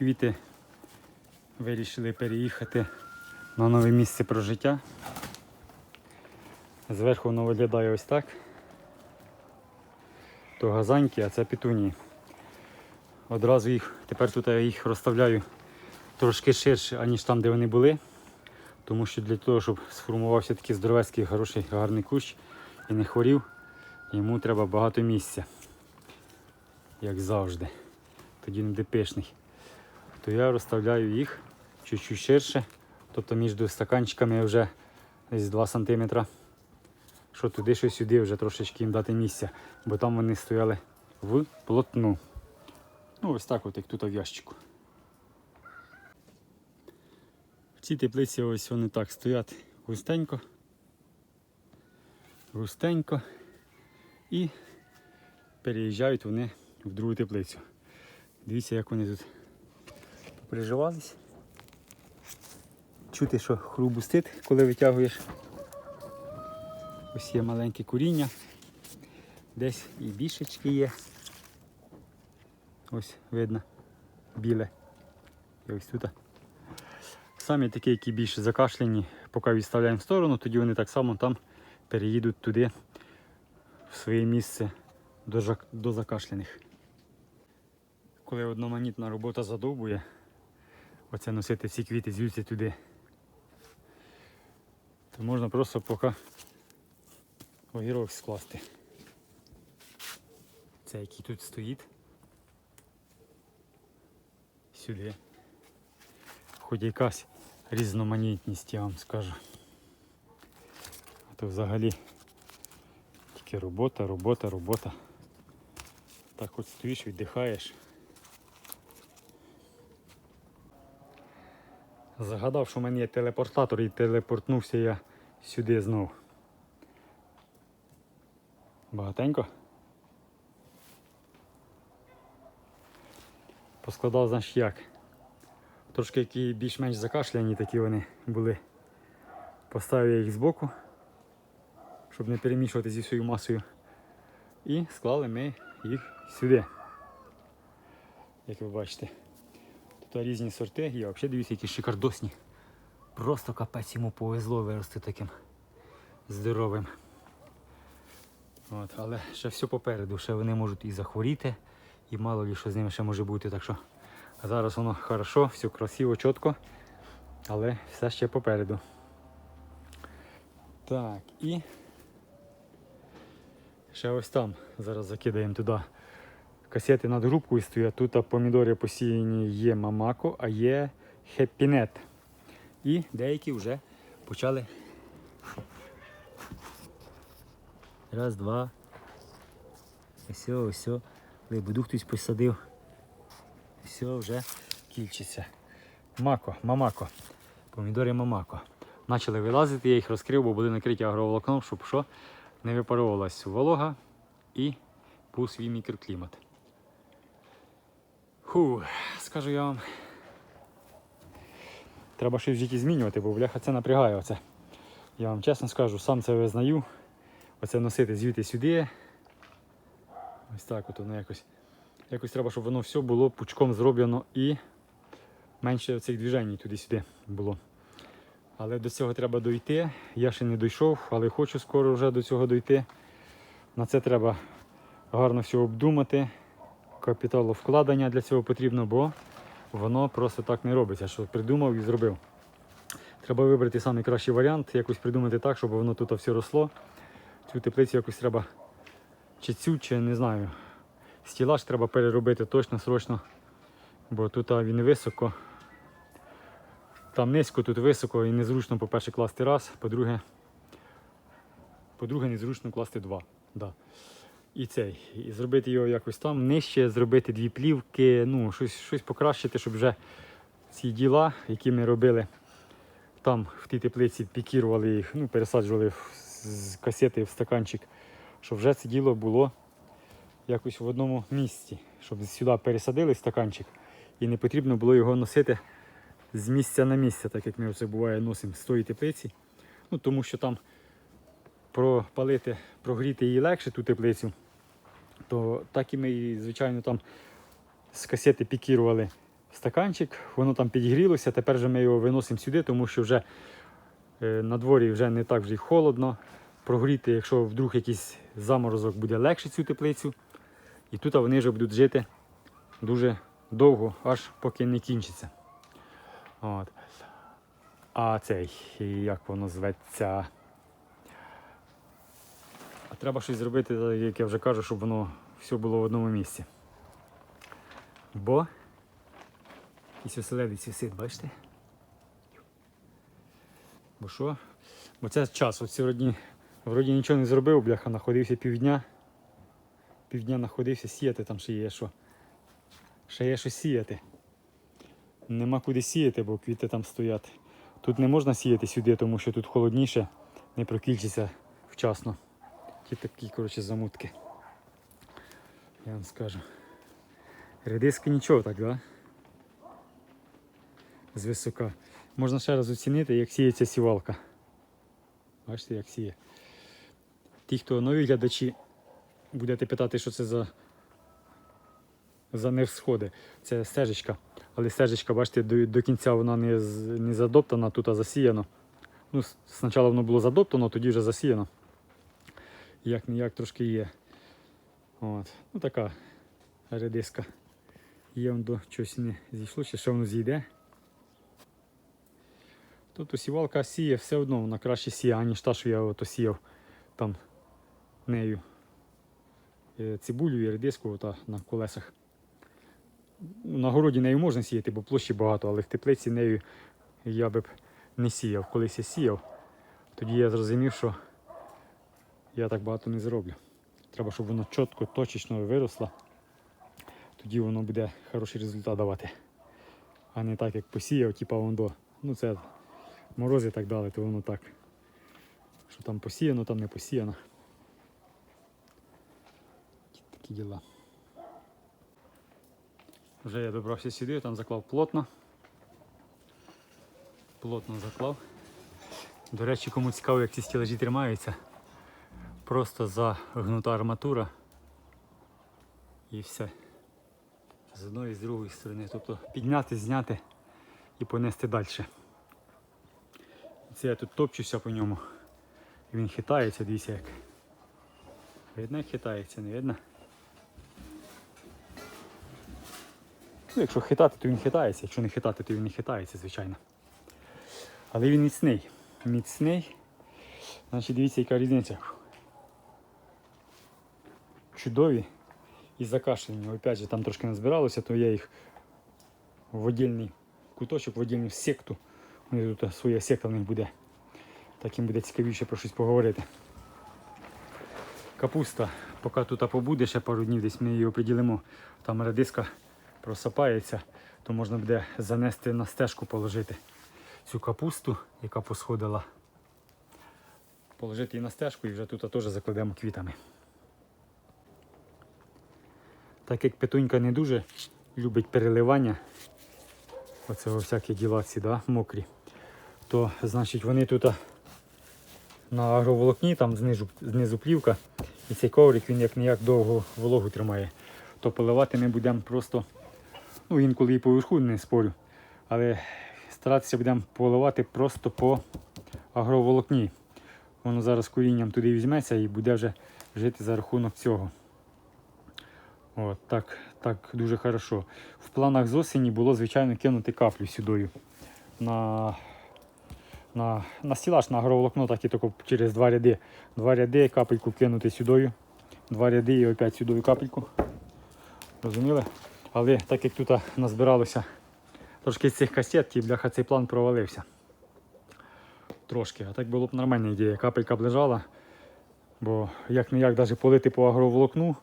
квіти вирішили переїхати на нове місце прожиття. Зверху воно виглядає ось так. То газаньки, а це петунії. Одразу їх, тепер тут я їх розставляю трошки ширше, аніж там, де вони були. Тому що для того, щоб сформувався такий здоровецький, хороший, гарний кущ і не хворів, йому треба багато місця. Як завжди. Тоді не пишний. То я розставляю їх чуть-чуть ширше. Тобто між стаканчиками вже десь 2 см. Що туди, що сюди вже трошечки їм дати місця, бо там вони стояли в плотну. Ну, ось так, от як тут в ящику. В цій теплиці ось вони так стоять густенько. Густенько. І переїжджають вони в другу теплицю. Дивіться, як вони тут переживались. Чути, що хрубустить, коли витягуєш. Ось є маленьке куріння. Десь і бішечки є. Ось видно біле. І ось тут. Самі такі, які більш закашляні, поки відставляємо в сторону, тоді вони так само там переїдуть туди, в своє місце до закашляних. Коли одноманітна робота задовбує, оце носити ці квіти звідси туди, то можна просто поки огірок скласти. Це який тут стоїть. Сюди. Хоч якась різноманітність, я вам скажу. А то взагалі тільки робота, робота, робота. Так от стоїш, віддихаєш. Загадав, що в мене є телепортатор і телепортнувся я сюди знов. Багатенько. Поскладав, знаєш як. Трошки які більш-менш закашляні такі вони були. Поставив я їх збоку, щоб не перемішувати зі своєю масою. І склали ми їх сюди. Як ви бачите. Тут різні сорти є, взагалі дивіться, які шикардосні. Просто капець йому повезло вирости таким здоровим. От, але ще все попереду, ще вони можуть і захворіти, і мало ли що з ними ще може бути. Так що зараз воно хорошо, все красиво, чітко, але все ще попереду. Так, і ще ось там зараз закидаємо туди. Касети над грубкою стоять. Тут помідори посіяні є мамако, а є хеппінет. І деякі вже почали. Раз, два. Ось, ось. Либоду хтось посадив. Все вже кільчиться. Мако, мамако. Помідори мамако. Почали вилазити, я їх розкрив, бо були накриті агроволокном, щоб що не випаровувалась волога і був свій мікроклімат. Ху, скажу я вам. Треба щось в житті змінювати, бо бляха це напрягає оце. Я вам чесно скажу, сам це визнаю. Оце носити звідти сюди. Ось так от воно якось. Якось треба, щоб воно все було пучком зроблено і менше цих движень туди-сюди було. Але до цього треба дойти. Я ще не дійшов, але хочу скоро вже до цього дойти. На це треба гарно все обдумати. Капіталовкладення для цього потрібно, бо воно просто так не робиться, що придумав і зробив. Треба вибрати найкращий варіант, якось придумати так, щоб воно тут все росло. Цю теплицю якось треба чи цю, чи не знаю. Стілаж треба переробити точно, срочно, бо тут він високо. Там низько, тут високо і незручно, по-перше, класти раз, по-друге, по-друге, незручно класти два. Да. І цей. І зробити його якось там нижче, зробити дві плівки, ну, щось, щось покращити, щоб вже ці діла, які ми робили там в тій теплиці, пікірували їх, ну, пересаджували з касети в стаканчик, щоб вже це діло було якось в одному місці, щоб сюди пересадили стаканчик і не потрібно було його носити з місця на місце, так як ми це буває носимо з тої теплиці. Ну, тому що там пропалити, прогріти її легше, ту теплицю, то так і ми, її, звичайно, там з касети пікірували стаканчик, воно там підігрілося. Тепер же ми його виносимо сюди, тому що вже е, на дворі вже не так вже й холодно. Прогріти, якщо вдруг якийсь заморозок буде легше цю теплицю. І тут вони вже будуть жити дуже довго, аж поки не кінчиться. От. А цей, як воно зветься. А треба щось зробити, як я вже кажу, щоб воно все було в одному місці. Бо якийсь оселедець висить, бачите? Бо що? Бо це час. От сьогодні вроді нічого не зробив, бляха, знаходився півдня. Півдня знаходився, сіяти там ще є що. Ще є що сіяти. Нема куди сіяти, бо квіти там стоять. Тут не можна сіяти сюди, тому що тут холодніше, не прокільчиться вчасно. Ті такі, коротше, замутки. Я вам скажу. Редиски нічого так, да? З висока. Можна ще раз оцінити, як сіється сівалка. Бачите, як сіє. Ті, хто нові глядачі, будете питати, що це за, за невсходи. Це стежечка. Але стежечка, бачите, до, до кінця вона не, не задоптана, тут а засіяно. Ну, спочатку воно було задоптано, тоді вже засіяно. Як не як трошки є. От. Ну така редиска. Є воно до чогось не зійшло, чи що воно зійде. Тобто сівалка сіє все одно, вона краще сіє, аніж та, що я ото сіяв там нею. Е, Цибулю і редиску ота на колесах. На городі нею можна сіяти, бо площі багато, але в теплиці нею я би не сіяв. Колись я сіяв, тоді я зрозумів, що я так багато не зроблю. Треба, щоб воно чітко, точечно виросло. Тоді воно буде хороший результат давати. А не так, як посіяв, типа воно. Ну це морози і так далі, то воно так. Що там посіяно, там не посіяно. Такі діла. Вже я добрався сюди, там заклав плотно. Плотно заклав. До речі, кому цікаво, як ці стілажі тримаються. Просто загнута арматура і все. З одної і з другої сторони. Тобто підняти, зняти і понести далі. Це я тут топчуся по ньому. Він хитається, дивіться як. Видно, як хитається, не видно? Ну, якщо хитати, то він хитається, якщо не хитати, то він не хитається, звичайно. Але він міцний. Міцний. Значить, дивіться, яка різниця. Чудові і закашлені. Опять же, там трошки назбиралося, то я їх в отдільний куточок, в отдільну секту. У них тут своя секта в них буде. Так їм буде цікавіше про щось поговорити. Капуста, поки тут побуде ще пару днів, десь ми її оприділимо. Там редиска просапається, то можна буде занести на стежку положити цю капусту, яка посходила. Положити її на стежку і вже тут теж закладемо квітами. Так як петунька не дуже любить переливання, оцього всякі діла да, мокрі, то значить вони тут на агроволокні, там знизу, знизу плівка, і цей коврик він як ніяк довго вологу тримає. То поливати ми будемо просто, ну інколи і поверху не спорю, але старатися будемо поливати просто по агроволокні. Воно зараз корінням туди візьметься і буде вже жити за рахунок цього. От, так, так дуже хорошо. В планах з осені було, звичайно, кинути каплю сюди. На, на, на стілаж, на агроволокно, так і тільки через два ряди. Два ряди капельку кинути сюди. Два ряди і опять сюди капельку. Розуміли? Але так як тут назбиралося трошки з цих кастет, і бляха цей план провалився. Трошки. А так було б нормальна ідея. Капелька б лежала. Бо як не як навіть полити по агроволокну,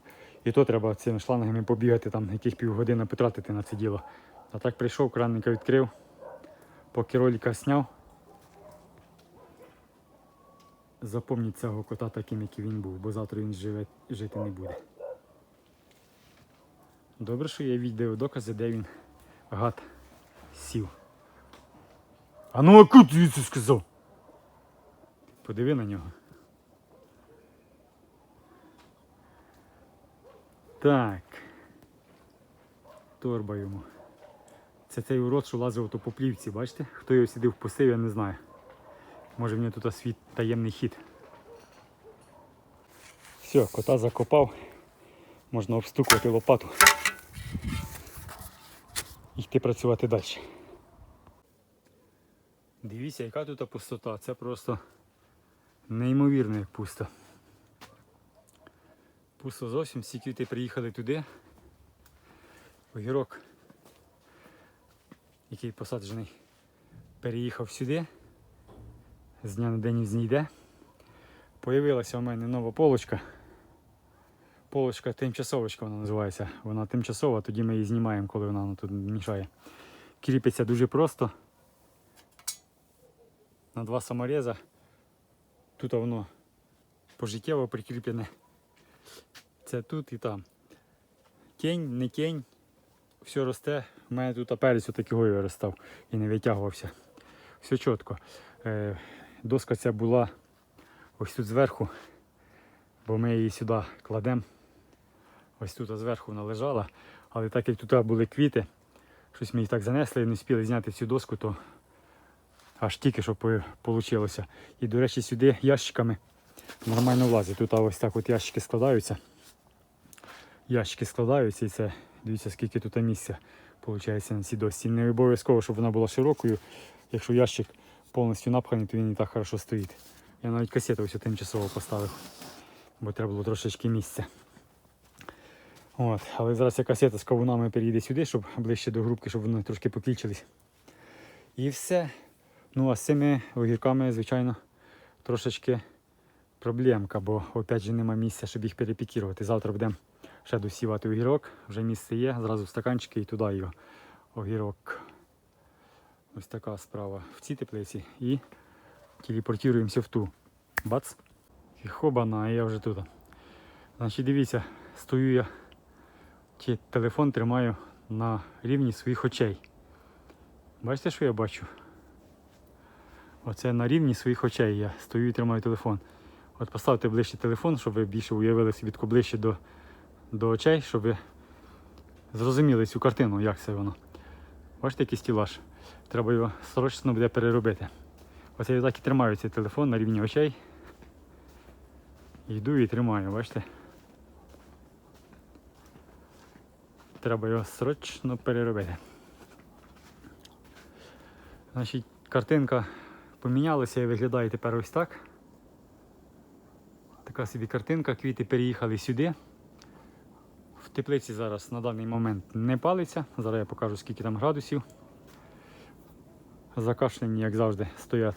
і то треба цими шлангами побігати, там яких півгодини потратити на це діло. А так прийшов, кранника відкрив, поки ролика зняв. Запомніть цього кота таким, який він був, бо завтра він живе, жити не буде. Добре, що є відеодокази, де він гад сів. А ну а кут звідси сказав? Подиви на нього. Так. Торба йому. Це цей урод, що лазив по плівці, бачите? Хто його сюди впустив, я не знаю. Може в нього тут свій таємний хід. Все, кота закопав. Можна обстукувати лопату. І йти працювати далі. Дивіться, яка тут пустота. Це просто неймовірно як пусто. Пусто зовсім, всі квіти приїхали туди. Огірок, який посаджений, переїхав сюди. З дня на день знійде. Появилася у мене нова полочка. Полочка тимчасовочка вона називається. Вона тимчасова, тоді ми її знімаємо, коли вона тут мішає. Кріпиться дуже просто. На два самореза. Тут воно пожиттєво прикріплене. Це тут і там. Кінь, не кінь, все росте. У мене тут перець отакий виростав і не витягувався. Все чітко. Е, доска ця була ось тут зверху, бо ми її сюди кладемо. Ось тут зверху вона лежала. Але так як тут були квіти, щось ми їх так занесли і не встигли зняти цю доску, то аж тільки що вийшло. І, до речі, сюди ящиками нормально влазить. Тут ось так от ящики складаються. Ящики складаються і це, дивіться, скільки тут місця виходить на цій досці. Не обов'язково, щоб вона була широкою. Якщо ящик повністю напханий, то він і так хорошо стоїть. Я навіть касету ось тимчасово поставив, бо треба було трошечки місця. От, але зараз ця касета з кавунами перейде сюди, щоб ближче до грубки, щоб вони трошки покільчились. І все. Ну а з цими огірками, звичайно, трошечки проблемка, бо опять же нема місця, щоб їх перепікірувати. Завтра будемо ще досівати огірок, вже місце є, зразу в стаканчики і туди його огірок. Ось така справа в цій теплиці і телепортуємося в ту. Бац! І хобана, я вже тут. Значить, дивіться, стою я, чи телефон тримаю на рівні своїх очей. Бачите, що я бачу? Оце на рівні своїх очей я стою і тримаю телефон. От поставте ближче телефон, щоб ви більше уявили тако ближче до, до очей, щоб ви зрозуміли цю картину, як це воно. Бачите, який стілаж? Треба його срочно буде переробити. Оце я так і тримаю цей телефон на рівні очей. Йду і тримаю, бачите? Треба його срочно переробити. Значить, картинка помінялася і виглядає тепер ось так. Така собі картинка, квіти переїхали сюди. В теплиці зараз на даний момент не палиться. Зараз я покажу скільки там градусів. Закашлені, як завжди, стоять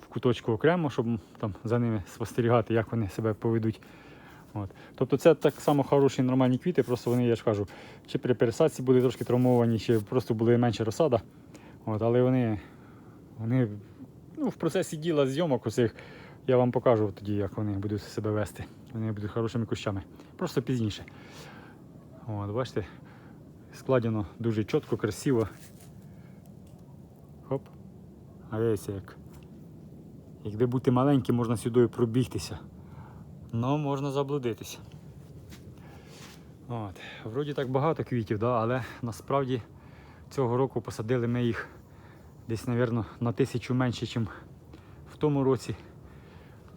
в куточку окремо, щоб там за ними спостерігати, як вони себе поведуть. От. Тобто це так само хороші нормальні квіти, просто вони, я ж кажу, чи при пересадці були трошки травмовані, чи просто були менше розсада. От, але вони, вони ну, в процесі діла зйомок оцих я вам покажу тоді, як вони будуть себе вести. Вони будуть хорошими кущами. Просто пізніше. От, бачите, складено дуже чітко, красиво. Хоп. А дивіться як. Якби бути маленьким, можна сюди пробігтися. Ну, можна заблудитися. От. Вроді так багато квітів, да, але насправді цього року посадили ми їх десь, мабуть, на тисячу менше, ніж в тому році.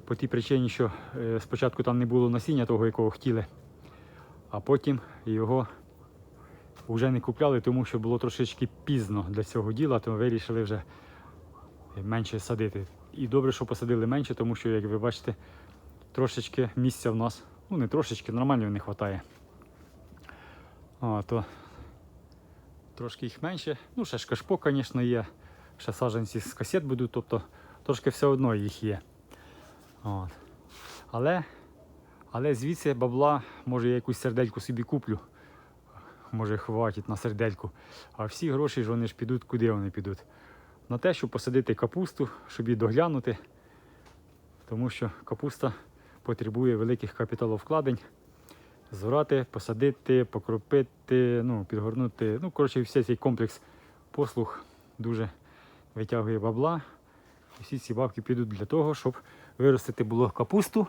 По тій причині, що е, спочатку там не було насіння того, якого хотіли, а потім його вже не купляли, тому що було трошечки пізно для цього діла, то вирішили вже менше садити. І добре, що посадили менше, тому що, як ви бачите, трошечки місця в нас, ну не трошечки, нормально не вистачає. А, то трошки їх менше. Ну, ще ж кашпо, звісно, є. Ще саджанці з касет будуть, тобто трошки все одно їх є. От. Але, але звідси бабла, може я якусь сердельку собі куплю. Може хватить на сердельку. А всі гроші ж вони ж підуть, куди вони підуть? На те, щоб посадити капусту, щоб її доглянути. Тому що капуста потребує великих капіталовкладень. Зорати, посадити, покропити, ну, підгорнути. Ну, коротше, весь цей комплекс послуг дуже витягує бабла. Всі ці бабки підуть для того, щоб виростити було капусту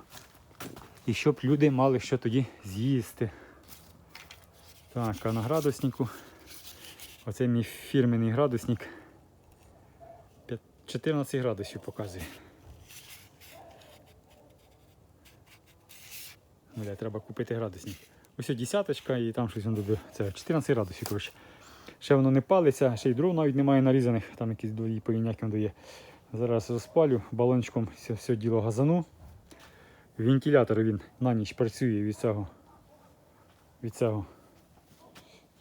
і щоб люди мали що тоді з'їсти. Так, а на градуснику Оце мій фірменний градусник. 14 градусів показує. Бля, треба купити градусник. Ось десяточка і там щось воно. Це 14 градусів, коротше. Ще воно не палиться, ще й дров навіть немає нарізаних, там якісь дої поїняки дає. Зараз розпалю, балончиком все, все діло газану. Вентилятор він на ніч працює від цього, від цього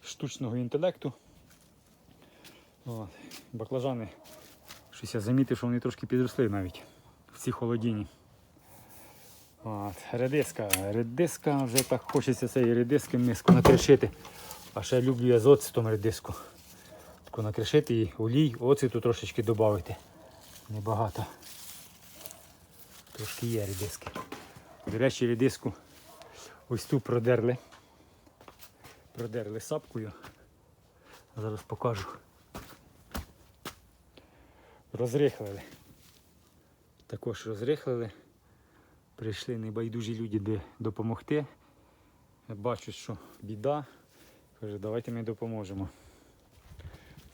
штучного інтелекту. От. Баклажани. Щось я замітив, що вони трошки підросли навіть в цій холодіні. От. Редиска. Редиска вже так хочеться цієї редиски миску накришити. А ще люблю я з оцетом редиску. Таку накришити і олій, оцету трошечки додати. Небагато. Трошки є редиски. До речі, редиску ось ту продерли. Продерли сапкою. Зараз покажу. Розрихлили. Також розрихлили. Прийшли небайдужі люди допомогти. Бачать, що біда. Каже, давайте ми допоможемо.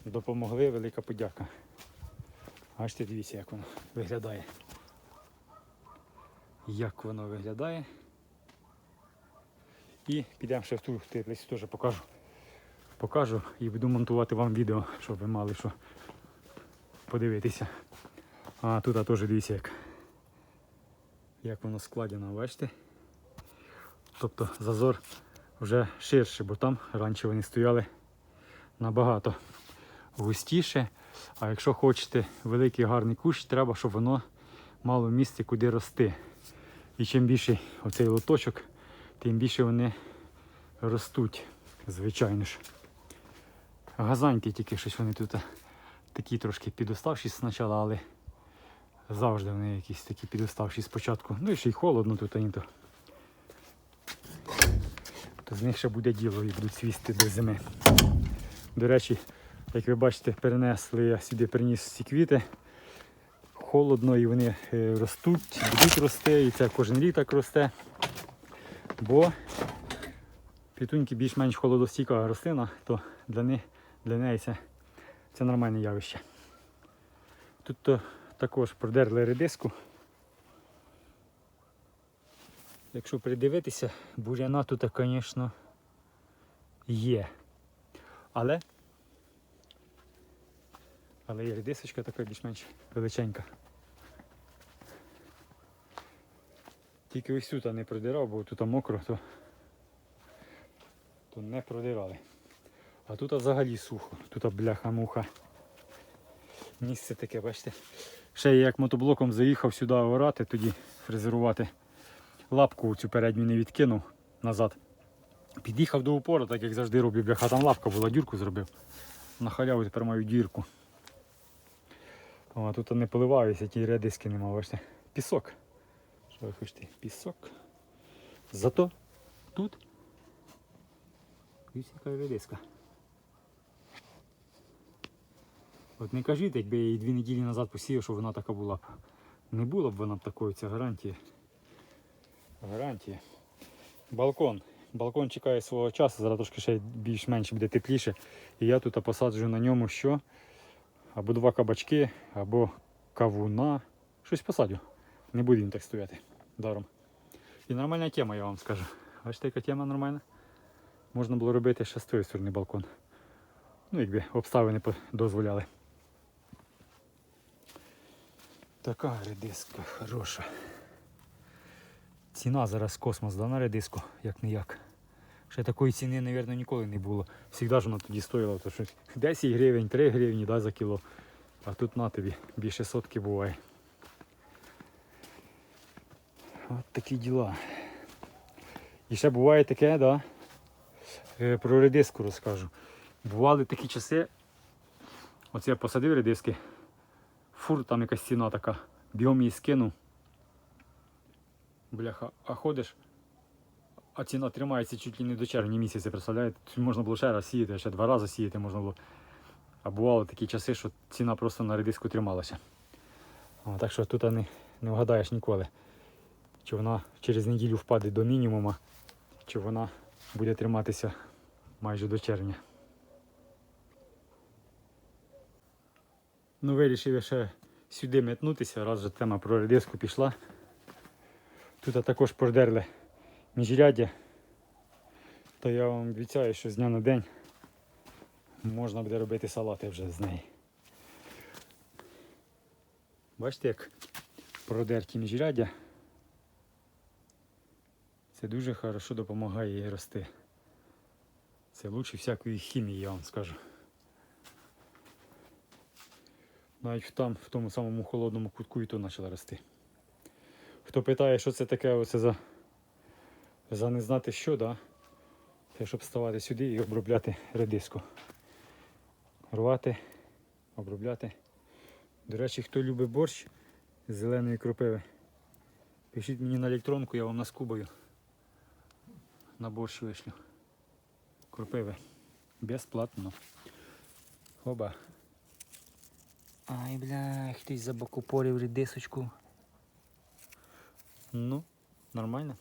Допомогли, велика подяка. Бачите, дивіться, як воно виглядає. Як воно виглядає. І підемо ще в ту теплицю теж покажу. Покажу і буду монтувати вам відео, щоб ви мали що подивитися. А тут теж дивіться як. Як воно складено, бачите? Тобто зазор вже ширше, бо там раніше вони стояли набагато густіше. А якщо хочете великий гарний кущ, треба, щоб воно мало місця куди рости. І чим більше оцей лоточок, тим більше вони ростуть, звичайно ж. Газаньки тільки щось вони тут такі трошки підоставші спочатку, але завжди вони якісь такі підоставші спочатку. Ну і ще й холодно тут ані. То з них ще буде діло і будуть свісти до зими. До речі, як ви бачите, перенесли я сюди приніс ці квіти. Холодно і вони е, ростуть, будуть рости, і це кожен рік так росте. Бо пітуньки більш-менш холодостійка рослина, то для, них, для неї це, це нормальне явище. Тут то також продерли редиску. Якщо придивитися, буряна тут, звісно, є. Але але є редисочка така більш-менш величенька. Тільки ось тут не продирав, бо тут мокро, то, то не продирали. А тут взагалі сухо, тут бляха-муха. Місце таке, бачите. Ще я як мотоблоком заїхав сюди орати, тоді фрезерувати. Лапку цю передню не відкинув назад. Під'їхав до упору, так як завжди роблю, бляха, там лапка була, дірку зробив. На халяву тепер маю дірку. А тут не поливаюся, ті редиски нема, бачите. Пісок. Що ви хочете? Пісок. Зато тут яка редиска. От не кажіть, якби я її дві неділі назад посіяв, що вона така була б. Не була б вона б такою, це гарантія. Гарантія. Балкон. Балкон чекає свого часу, зараз трошки ще більш-менш буде тепліше. І я тут посаджу на ньому що? Або два кабачки, або кавуна. Щось посадю. Не буде він так стояти даром. І нормальна тема, я вам скажу. Бачите, яка тема нормальна? Можна було робити ще з тої сторони балкон. Ну, якби обставини дозволяли. Така редиска хороша. Ціна зараз космос да, на редиску, як не як. Ще такої ціни, мабуть, ніколи не було. Всігда ж вона тоді стоїла то щось 10 гривень, 3 гривні да, за кіло. А тут на тобі більше сотки буває. От такі діла. І ще буває таке, да, е, про редиску розкажу. Бували такі часи. Оце я посадив редиски. Фур, там якась ціна така. Біом її скинув. Бляха, а ходиш, а ціна тримається чуть ли не до червня місяця, представляєте? Тут можна було ще раз сіяти, ще два рази сіяти можна було. А бували такі часи, що ціна просто на редиску трималася. О, так що тут не, не вгадаєш ніколи. Чи вона через неділю впаде до мінімума, чи вона буде триматися майже до червня. Ну, вирішив ще сюди метнутися, раз вже тема про редиску пішла. Тут також продерли міжряддя. То я вам обіцяю, що з дня на день можна буде робити салати вже з неї. Бачите, як продерті міжряддя. Це дуже хорошо допомагає їй рости. Це лучше всякої хімії, я вам скажу. Навіть там, в тому самому холодному кутку і то почала рости. Хто питає, що це таке, оце за, за не знати що, да? це щоб ставати сюди і обробляти редиску. Рвати, обробляти. До речі, хто любить борщ з зеленої кропиви, пишіть мені на електронку, я вам наскубаю на борщ вишлю. Кропиви. Безплатно. Оба. Ай, бля, хтось забокупорив редисочку. Ну, нормально.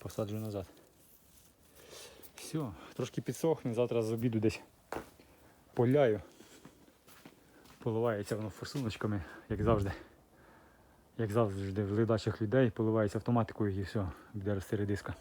Посаджу назад. Все, трошки підсохне, завтра з обіду десь поляю. Поливається воно форсуночками, як завжди. Як завжди в ледачах людей, поливається автоматикою і все, буде рости редиска.